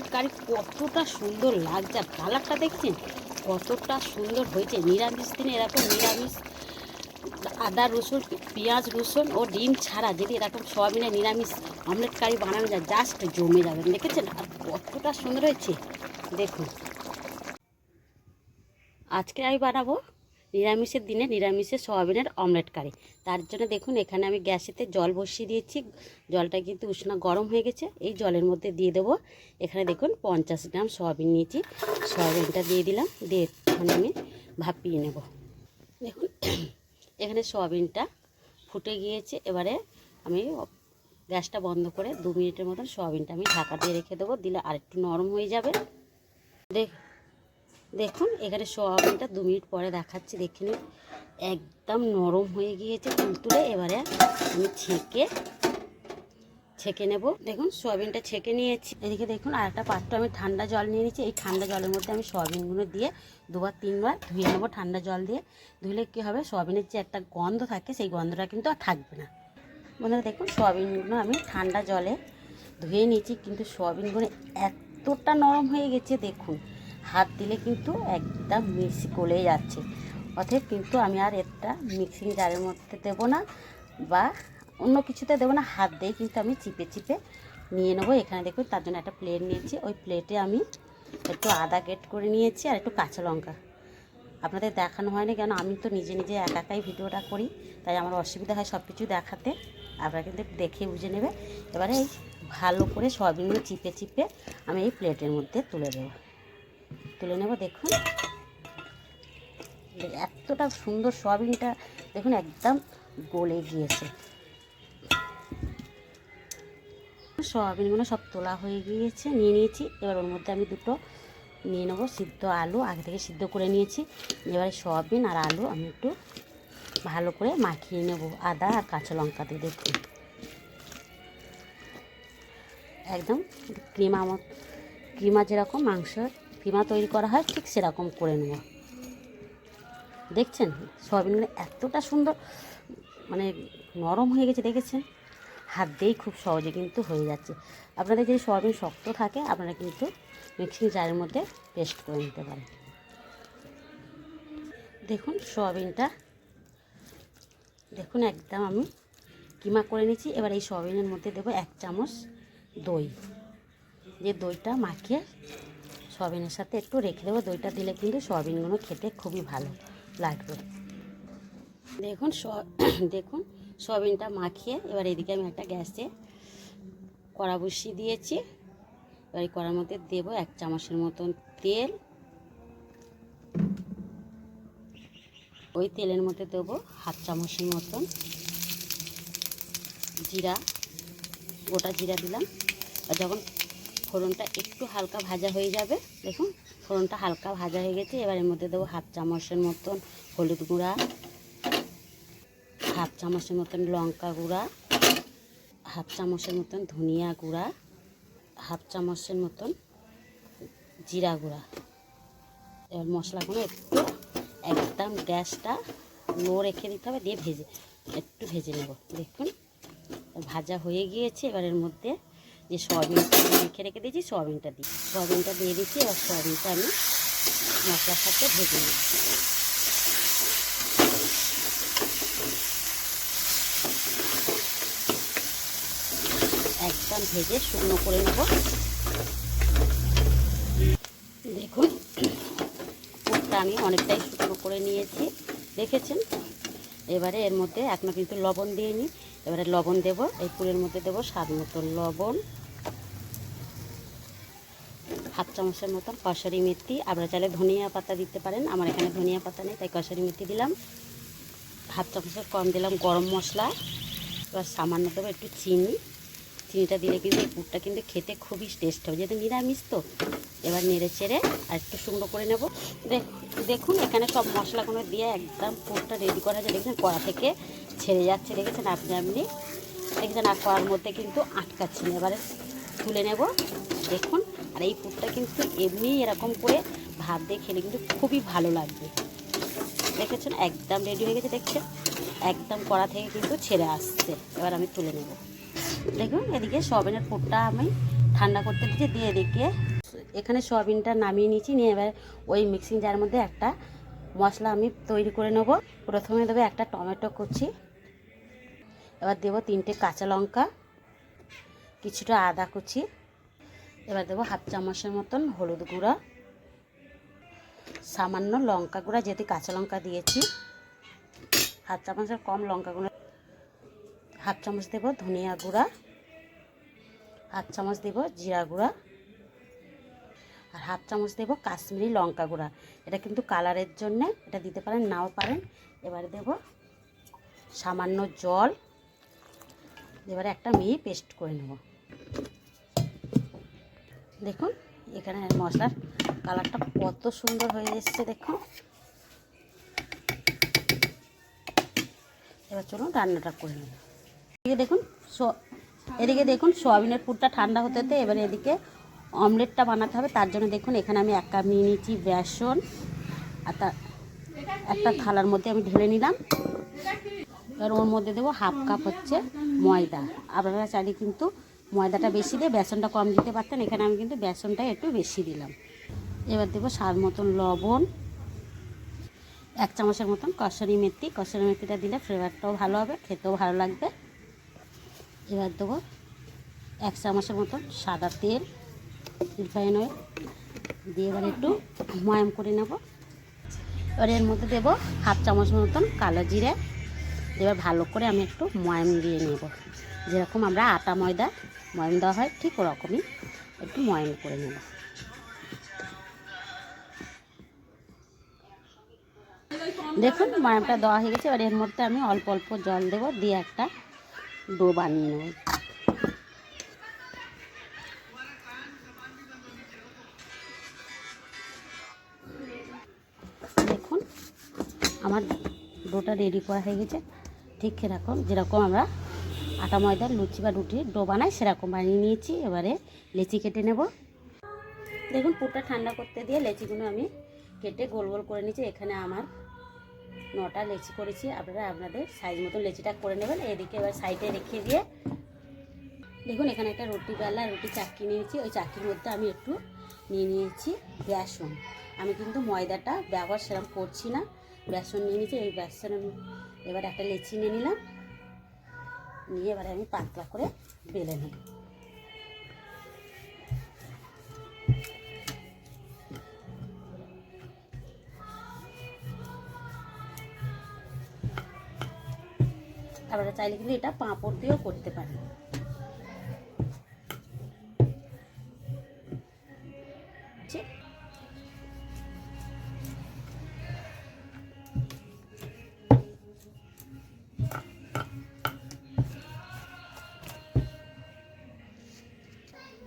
Omelette কারি কতটা সুন্দর লাগছে কালারটা দেখছেন? কতটা সুন্দর হয়েছে। নিরামিষ দিনে এরকম নিরামিষ আদা রসুন, পেঁয়াজ রসুন ও ডিম ছাড়া যদি এরকম সয়াবিনের নিরামিষ অমলেট কারি বানানো যায়, জাস্ট জমে যাবে। দেখেছেন? আর কতটা সুন্দর হয়েছে। দেখুন। আজকে আমি বানাবো নিরামিষের দিনে নিরামিষের সয়াবিনের অমলেট কারি। তার জন্য দেখুন, এখানে আমি গ্যাসেতে জল বসিয়ে দিয়েছি। জলটা কিন্তু উষ্ণ গরম হয়ে গেছে। এই জলের মধ্যে দিয়ে দেবো। এখানে দেখুন, পঞ্চাশ গ্রাম সয়াবিন নিয়েছি। সয়াবিনটা দিয়ে দিলাম। দিয়ে এখানে আমি ভাপিয়ে নেব। দেখুন, এখানে সয়াবিনটা ফুটে গিয়েছে। এবারে আমি গ্যাসটা বন্ধ করে দু মিনিটের মতন সয়াবিনটা আমি ঢাকা দিয়ে রেখে দেবো। দিলে আরেকটু নরম হয়ে যাবে। দেখ দেখুন, এখানে সোয়াবিনটা দু মিনিট পরে দেখাচ্ছি, দেখে নিন। একদম নরম হয়ে গিয়েছে তুলতুলে এবারে আমি ছেঁকে ছেঁকে নেব। দেখুন, সোয়াবিনটা ছেঁকে নিয়েছি। এদিকে দেখুন আর একটা পাত্র আমি ঠান্ডা জল নিয়ে নিয়েছি। এই ঠান্ডা জলের মধ্যে আমি সোয়াবিনগুলো দিয়ে দুবার, তিনবার ধুয়ে নেব ঠান্ডা জল দিয়ে। ধুলে কী হবে, সোয়াবিনের যে একটা গন্ধ থাকে, সেই গন্ধটা কিন্তু আর থাকবে না। বন্ধুরা, দেখুন, সোয়াবিনগুলো আমি ঠান্ডা জলে ধুয়ে নিয়েছি, কিন্তু সোয়াবিনগুলো এতটা নরম হয়ে গেছে, দেখুন। হাত দিলে কিন্তু একদম মিক্সি গলে যাচ্ছে। অতএব কিন্তু আমি আর এটা মিক্সিং জারের মধ্যে দেবো না বা অন্য কিছুতে দেবো না, হাত দিয়ে কিন্তু আমি চিপে চিপে নিয়ে নেব। এখানে দেখুন, তার জন্য একটা প্লেট নিয়েছি। ওই প্লেটে আমি একটু আদা গেট করে নিয়েছি আর একটু কাঁচা লঙ্কা। আপনাদের দেখানো হয়নি কেন? আমি তো নিজে নিজে একা একাই ভিডিওটা করি, তাই আমার অসুবিধা হয় সব কিছু দেখাতে। আপনারা কিন্তু দেখে বুঝে নেবে। এবারে ভালো করে সয়াবিনগুলো চিপে চিপে আমি এই প্লেটের মধ্যে তুলে দেবো। তুলে নেব, দেখুন। এতটা সুন্দর সয়াবিনটা, দেখুন, একদম গলে গিয়েছে। সয়াবিনগুলো সব তোলা হয়ে গিয়েছে, নিয়ে নিয়েছি। এবার ওর মধ্যে আমি দুটো নিয়ে নেব, সিদ্ধ আলু, আগে থেকে সিদ্ধ করে নিয়েছি। এবারে সয়াবিন আর আলু আমি একটু ভালো করে মাখিয়ে নেব, আদা আর কাঁচা লঙ্কা দিয়ে দেখুন। একদম ক্রিমা ক্রিমা যেরকম মাংস কিমা তৈরি করা হয়, ঠিক সেরকম করে নেব দেখছেন? সয়াবিনগুলো এতটা সুন্দর মানে নরম হয়ে গেছে, দেখেছেন? হাত দিয়েই খুব সহজে কিন্তু হয়ে যাচ্ছে। আপনাদের যদি সয়াবিন শক্ত থাকে, আপনারা কিন্তু মিক্সিং জারের মধ্যে পেস্ট করে নিতে পারেন। দেখুন, সয়াবিনটা, দেখুন একদম আমি কিমা করে নিয়েছি। এবার এই সয়াবিনের মধ্যে দেবো এক চামচ দই। যে দইটা মাখিয়ে সয়াবিনের সাথে একটু রেখে দেবো, দইটা দিলে কিন্তু সয়াবিনগুলো খেতে খুবই ভালো লাগবে। দেখুন দেখুন, সয়াবিনটা মাখিয়ে এবার এদিকে আমি একটা গ্যাসে কড়া বসিয়ে দিয়েছি। এবার এই কড়ার মধ্যে দেবো এক চামচের মতন তেল। ওই তেলের মধ্যে দেবো হাফ চামচের মতন জিরা, গোটা জিরা দিলাম। আর যখন ফোড়নটা একটু হালকা ভাজা হয়ে যাবে। দেখুন, ফোড়নটা হালকা ভাজা হয়ে গেছে। এবার এর মধ্যে দেবো হাফ চামচের মতন হলুদ গুঁড়া, হাফ চামচের মতন লঙ্কা গুঁড়া, হাফ চামচের মতন ধনিয়া গুঁড়া, হাফ চামচের মতন জিরা গুঁড়া। এবার মশলাগুলো একটু, একদম গ্যাসটা লো রেখে দিতে হবে, দিয়ে ভেজে, একটু ভেজে নেব। দেখুন, ভাজা হয়ে গিয়েছে। এবার এর মধ্যে যে সয়াবিনটা মেখে রেখে দিয়েছি, সয়াবিনটা দিই। সয়াবিনটা দিয়ে দিচ্ছি, এবার সয়াবিনটা আমি মশলার সাথে ভেজে নিই একদম ভেজে শুকনো করে নেব। দেখুন, পুরটা আমি অনেকটাই শুকনো করে নিয়েছি, দেখেছেন? এবারে এর মধ্যে এখনও কিন্তু লবণ দিয়ে নিই। এবারে লবণ দেব, এই পুরের মধ্যে দেব স্বাদ মতন লবণ। হাফ চামচের মতন কষারি মেথি। আপনারা চাইলে ধনিয়া পাতা দিতে পারেন। আমার এখানে ধনিয়া পাতা নেই, তাই কষারি মেথি দিলাম। হাফ চামচের কম দিলাম গরম মশলা। এবার সামান্য দেবো একটু চিনি। চিনিটা দিলে কিন্তু এই পুরটা কিন্তু খেতে খুবই টেস্ট হবে। যেহেতু নিরামিষ তো, এবার নেড়ে চেড়ে আর একটু শুকনো করে নেব। দেখুন, এখানে সব মশলাগুলো দিয়ে একদম পুরটা রেডি করা যায় দেখছেন, কড়া থেকে ছেড়ে যাচ্ছে। দেখেছেন, আপনি আপনি। দেখছেন, আর কড়ার মধ্যে কিন্তু আটকাচ্ছেন এবারে তুলে নেব। দেখুন আর এই পুরটা কিন্তু এমনি এরকম করে ভাত দিয়ে খেলে কিন্তু খুবই ভালো লাগবে। দেখেছেন? একদম রেডি হয়ে গেছে, দেখছেন? একদম কড়া থেকে কিন্তু ছেড়ে আসছে। এবার আমি তুলে নেব। দেখুন, এদিকে সয়াবিনের পুরটা আমি ঠান্ডা করতে দিচ্ছি দিয়ে এদিকে এখানে সয়াবিনটা নামিয়ে নিয়েছি, নিয়ে এবার ওই মিক্সিং জারের মধ্যে একটা মশলা আমি তৈরি করে নেব। প্রথমে দেবো একটা টমেটো কুচি, এবার দেবো তিনটে কাঁচা লঙ্কা, কিছুটা আদা কুচি এবার দেবো হাফ চামচের মতন হলুদ গুঁড়া, সামান্য লঙ্কা গুঁড়া, যেহেতু কাঁচা লঙ্কা দিয়েছি। হাফ চামচের কম লঙ্কা গুঁড়া, হাফ চামচ দেবো ধনিয়া গুঁড়া, হাফ চামচ দেবো জিরা গুঁড়া, আর হাফ চামচ দেবো কাশ্মীরি লঙ্কা গুঁড়া। এটা কিন্তু কালারের জন্যে, এটা দিতে পারেন, নাও পারেন। এবারে দেব সামান্য জল। এবারে একটা মিহি পেস্ট করে নেব। দেখুন, এখানে মশলার কালারটা কত সুন্দর হয়ে এসছে, দেখুন। এবার চলুন রান্নাটা করে নেব এদিকে দেখুন এদিকে দেখুন, সোয়াবিনের পুরটা ঠান্ডা হতে হতে এবারে এদিকে অমলেটটা বানাতে হবে। তার জন্য দেখুন, এখানে আমি এক কাপ নিয়ে নিয়েছি বেসন আর তার একটা থালার মধ্যে আমি ঢেলে নিলাম। এবার ওর মধ্যে দেবো হাফ কাপ হচ্ছে ময়দা। আপনারা চাইলে কিন্তু ময়দাটা বেশি দিয়ে বেসনটা কম দিতে পারতেন, এখানে আমি কিন্তু বেসনটা একটু বেশি দিলাম। এবার দেবো স্বাদ মতন লবণ, এক চামচের মতন কসুরি মেথি। কসুরি মেথিটা দিলে ফ্লেভারটাও ভালো হবে, খেতেও ভালো লাগবে। এবার দেবো এক চামচের মতন সাদা তেল, রিফাইন অয়েল। দিয়ে এবার একটু ময়াম করে নেব। এবার এর মধ্যে দেবো হাফ চামচ মতন কালো জিরে। এবার ভালো করে আমি একটু ময়াম দিয়ে নেব। যেরকম আমরা আটা ময়দা, ময়াম দেওয়া হয় ঠিক ওরকমই একটু ময়াম করে নেব। দেখুন ময়ামটা দেওয়া হয়ে গেছে, এবার এর মধ্যে আমি অল্প অল্প জল দেবো, দিয়ে একটা ডো বানিয়ে নেব। দেখুন, আমার ডোটা রেডি করা হয়ে গেছে। ঠিক সেরকম যেরকম আমরা আটা ময়দার লুচি বা রুটির ডো বানাই, সেরকম বানিয়ে নিয়েছি। এবারে লেচি কেটে নেব। দেখুন, পুরটা ঠান্ডা করতে দিয়ে লেচিগুলো আমি কেটে গোল গোল করে নিয়েছি। এখানে আমার নটা লেচি করেছি। আপনারা আপনাদের সাইজ মতো লেচিটা করে নেবেন। এদিকে এবার সাইডে রেখে দিয়ে দেখুন, এখানে একটা রুটি বেলা, রুটি চাকি নিয়েছি। ওই চাকির মধ্যে আমি একটু নিয়ে নিয়েছি বেসন। আমি কিন্তু ময়দাটা ব্যবহার সেরকম করছি না। বেসন নিয়ে নিয়েছি, এই বেসন আমি এবার একটা লেচি নিয়ে নিলাম। নিয়ে এবারে আমি পাতলা করে বেলে নিই তারপরে চাইলে কিন্তু এটা পাঁপড় দিয়েও করতে পারেন।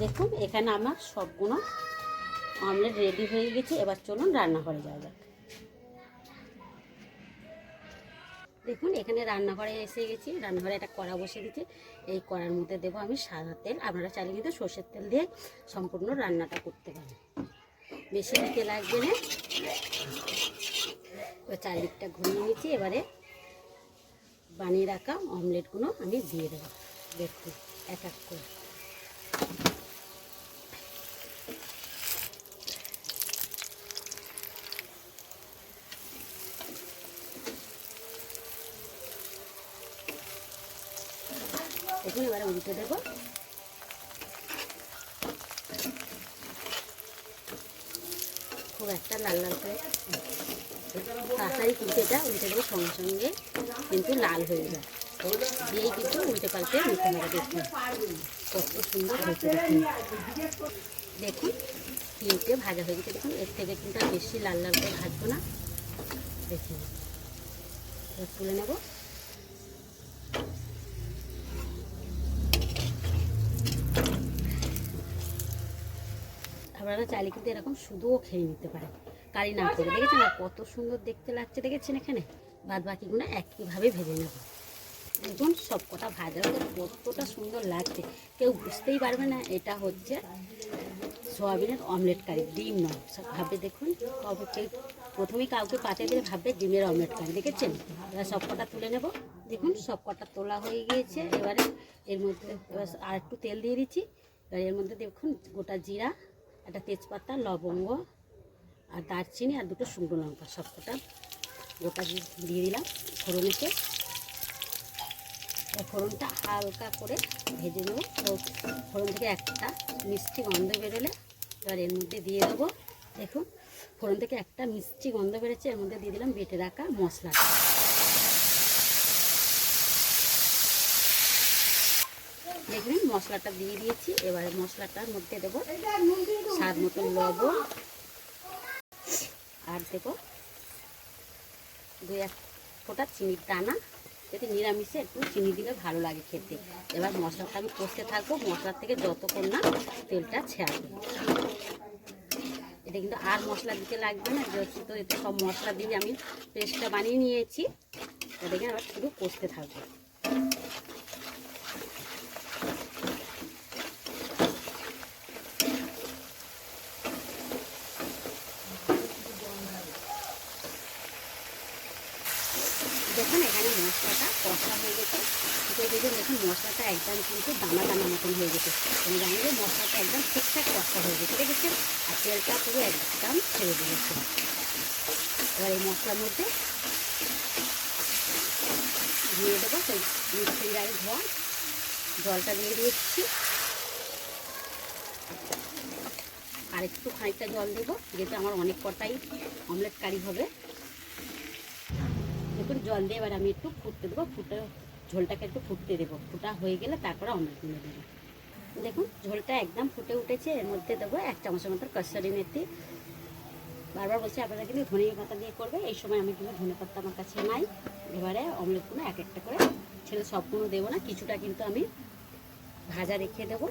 দেখুন, এখানে আমার সবগুলো অমলেট রেডি হয়ে গেছে। এবার চলুন রান্নাঘরে যাওয়া যাক। দেখুন, এখানে রান্নাঘরে এসে গেছি। রান্নাঘরে একটা কড়া বসে দিয়েছি এই কড়ার মধ্যে দেবো আমি সাদা তেল। আপনারা চাইলে কিন্তু সর্ষের তেল দিয়ে সম্পূর্ণ রান্নাটা করতে পারেন। বেশি দিতে লাগবে না। চারিদিকটা ঘুরিয়ে নিচ্ছি। এবারে বানিয়ে রাখা অমলেটগুলো আমি দিয়ে দেবো। দেখুন, এক এক করে। দেখুন এবারে উল্টে দেবো। খুব একটা লাল লাল করে তাড়াতাড়ি কিন্তু এটা উল্টে দেবো সঙ্গে সঙ্গে, কিন্তু লাল হয়ে যায়। দিয়েই কিন্তু উল্টে পাল্টে নিতে হবে। দেখুন কত সুন্দর হয়েছে দেখুন দেখুন, তিনটে ভাজা হয়ে গেছে। দেখুন, এর থেকে কিন্তু বেশি লাল লাল করে ভাজবো না। দেখুন তুলে নেব। আপনারা চাইলে কিন্তু এরকম শুধুও খেয়ে নিতে পারেন কারি না করে দেখেছেন? আর কত সুন্দর দেখতে লাগছে, দেখেছেন এখানে? বাদ বাকিগুলো একইভাবে ভেজে নেব। দেখুন সব কটা ভাজা কতটা সুন্দর লাগছে। কেউ বুঝতেই পারবে না, এটা হচ্ছে সোয়াবিনের অমলেট কারি, ডিম নয়। সব ভাবে দেখুন কেউ প্রথমেই কাউকে পাতে দিলে ভাববে ডিমের অমলেট কারি, দেখেছেন? এবার সব কটা তুলে নেব। দেখুন সব কটা তোলা হয়ে গিয়েছে। এবারে এর মধ্যে আর একটু তেল দিয়ে দিচ্ছি। এবার এর মধ্যে দেখুন, গোটা জিরা একটা তেজপাতা, লবঙ্গ আর দারচিনি আর দুটো শুকনো লঙ্কা সবকটা গোটা দিয়ে দিলাম ফোড়নেতে। ফোড়নটা হালকা করে ভেজে নেব। তো ফোড়ন থেকে একটা মিষ্টি গন্ধ বেরোলে এবার এর মধ্যে দিয়ে দেবো। দেখুন, ফোড়ন থেকে একটা মিষ্টি গন্ধ বেরোচ্ছে, এর মধ্যে দিয়ে দিলাম বেটে রাখা মশলাটা। দেখবেন মশলাটা দিয়ে দিয়েছি। এবারে মশলাটার মধ্যে দেবো স্বাদ মতো লবণ। আর দেবো দু এক ফোঁটা চিনির দানা। যাতে নিরামিষে একটু চিনি দিলে ভালো লাগে খেতে। এবার মশলাটা আমি কষতে থাকব। মশলার থেকে যতক্ষণ না তেলটা ছেড়াবে এটা কিন্তু আর মশলা দিতে লাগবে না, যেহেতু তো এতে সব মশলা দিয়ে আমি পেস্টটা বানিয়ে নিয়েছি। এটা এটাকে আবার শুধু কষতে থাকব দেখুন এখানে মশলাটা কষা হয়ে গেছে তো দেখুন মশলাটা একদম কিন্তু দানা দানা মতন হয়ে গেছে। আমি জানি যে মশলাটা একদম ঠিকঠাক কষা হয়ে গেছে দেখেছেন আর তেলটা পুরো একদম ছেড়ে দিয়েছে। এবার এই মশলার মধ্যে দিয়ে দেবো সেই মিষ্টির গায়ে ধোয়া জলটা দিয়ে দিয়েছি আর একটু খানিকটা জল দেবো, যেহেতু আমার অনেক কটাই অমলেট কারি হবে। দেখুন, জল দিয়ে এবার আমি একটু ফুটতে দেবো। ফুটে ঝোলটাকে একটু ফুটতে দেবো। ফুটা হয়ে গেলে তারপরে অমলেট নিয়ে দেবো। দেখুন, ঝোলটা একদম ফুটে উঠেছে। এর মধ্যে দেবো এক চামচের মতো কসারি মেথি। বারবার বলছি, আপনারা কিন্তু ধনে পাতা দিয়ে করবে এই সময় আমি কিন্তু ধনে পাতা আমার কাছে নাই। এবারে অমলেটগুলো এক একটা করে ছেলে সবগুলো দেবো না। কিছুটা কিন্তু আমি ভাজা রেখে দেবো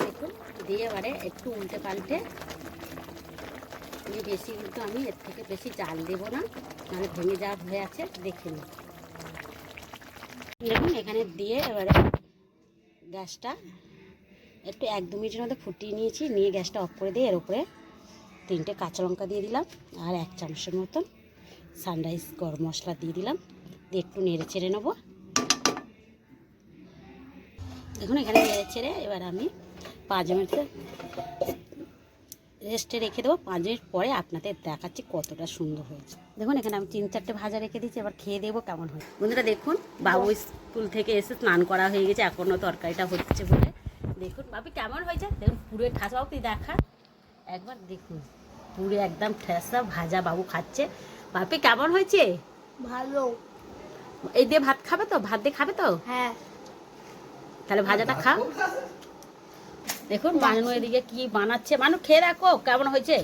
দেখুন দিয়ে এবারে একটু উল্টে পাল্টে। বেশি কিন্তু আমি এর থেকে বেশি জাল দেব না, নাহলে ভেঙে যাওয়ার হয়ে আছে, দেখে নিন দেখুন, এখানে দিয়ে এবারে গ্যাসটা একটু এক দু মিনিটের মধ্যে ফুটিয়ে নিয়েছি, নিয়ে গ্যাসটা অফ করে দিয়ে এর উপরে তিনটে কাঁচা লঙ্কা দিয়ে দিলাম, আর এক চামচের মতন সানরাইজ গরম মশলা দিয়ে দিলাম, দিয়ে একটু নেড়ে চেড়ে নেব। দেখুন, এখানে নেড়ে ছেড়ে এবার আমি পাঁচ মিনিট রেস্টে রেখে দেবো। পাঁচ মিনিট পরে আপনাদের দেখাচ্ছি কতটা সুন্দর হয়েছে। দেখুন এখানে আমি তিন চারটে ভাজা রেখে দিচ্ছি এবার খেয়ে দেবো কেমন হয় বন্ধুরা দেখুন বাবু স্কুল থেকে এসে স্নান করা হয়ে গেছে এখনও তরকারিটা হচ্ছে বলে। দেখুন বাবু কেমন হয়েছে? দেখুন পুরো ঠাসা তুই দেখা। একবার দেখুন পুরো একদম ঠেসা ভাজা বাবু খাচ্ছে। বাপি কেমন হয়েছে? ভালো। এই দিয়ে ভাত খাবে তো? ভাত দিয়ে খাবে তো? হ্যাঁ। তাহলে ভাজাটা খা। দেখুন মানু এদিকে কি বানাচ্ছে? মানু খেয়ে দেখো কেমন হয়েছে?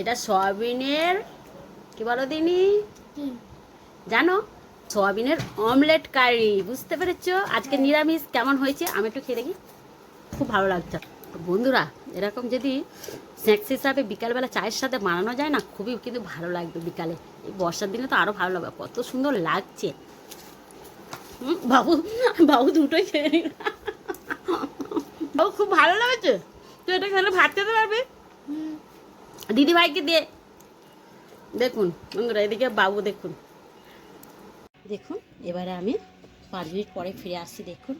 এটা সয়াবিনের কি বলো দিনি? জানো সয়াবিনের অমলেট কারি বুঝতে পেরেছ? আজকে নিরামিষ কেমন হয়েছে? আমি একটু খেয়ে দেখি। খুব ভালো লাগছে। বন্ধুরা এরকম যদি স্ন্যাক্স হিসাবে বিকালবেলা চায়ের সাথে বানানো যায় না খুবই কিন্তু ভালো লাগবে বিকালে। এই বর্ষার দিনে তো আরও ভালো লাগবে কত সুন্দর লাগছে। বাবু বাবু দুটোই খেয়ে নিল। বাবু খুব ভালো লাগছে। তুই এটা খেলে ভাত খেতে পারবি? দিদি ভাইকে দিয়ে। দেখুন বন্ধুরা এদিকে বাবু দেখুন। দেখুন এবারে আমি পাঁচ মিনিট পরে ফিরে আসছি, দেখুন।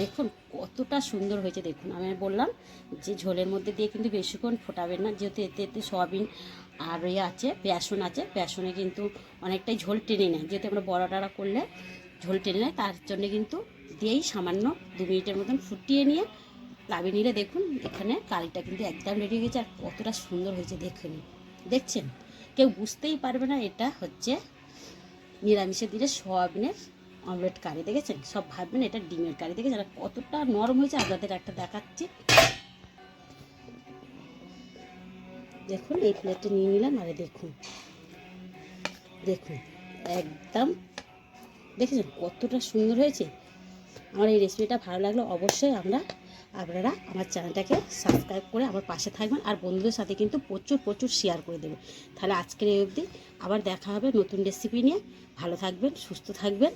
দেখুন কতটা সুন্দর হয়েছে, দেখুন। আমি বললাম যে ঝোলের মধ্যে দিয়ে কিন্তু বেশিক্ষণ ফোটাবেন না, যেহেতু এতে এতে সয়াবিন আর ইয়ে আছে, বেসন আছে। বেসনে কিন্তু অনেকটাই ঝোল টেনে নেয়। যেহেতু আমরা বড়া টাড়া করলে ঝোল টেনে নেয়, তার জন্য কিন্তু দিয়েই সামান্য দু মিনিটের মতন ফুটিয়ে নিয়ে লাভিয়ে নিলে দেখুন এখানে কারিটা কিন্তু একদম রেডি হয়ে গেছে, আর কতটা সুন্দর হয়েছে, দেখুন। দেখছেন? কেউ বুঝতেই পারবে না, এটা হচ্ছে নিরামিষের দিনে সোয়াবিনের অমলেট কারি দেখেছেন? সব ভাববেন এটা ডিমের কারি দেখেছেন? কতটা নরম হয়েছে আপনাদের একটা দেখাচ্ছি। দেখুন, এই প্লেটটা নিয়ে নিলাম, আরে দেখুন। দেখুন, একদম, দেখেছেন কতটা সুন্দর হয়েছে? আমার এই রেসিপিটা ভালো লাগল অবশ্যই আমরা আপনারা আমার চ্যানেলটাকে সাবস্ক্রাইব করে আমার পাশে থাকবেন, আর বন্ধুদের সাথে কিন্তু প্রচুর প্রচুর শেয়ার করে দেবেন। তাহলে আজকের এই অবধি আবার দেখা হবে নতুন রেসিপি নিয়ে। ভালো থাকবেন, সুস্থ থাকবেন।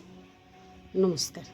নমস্কার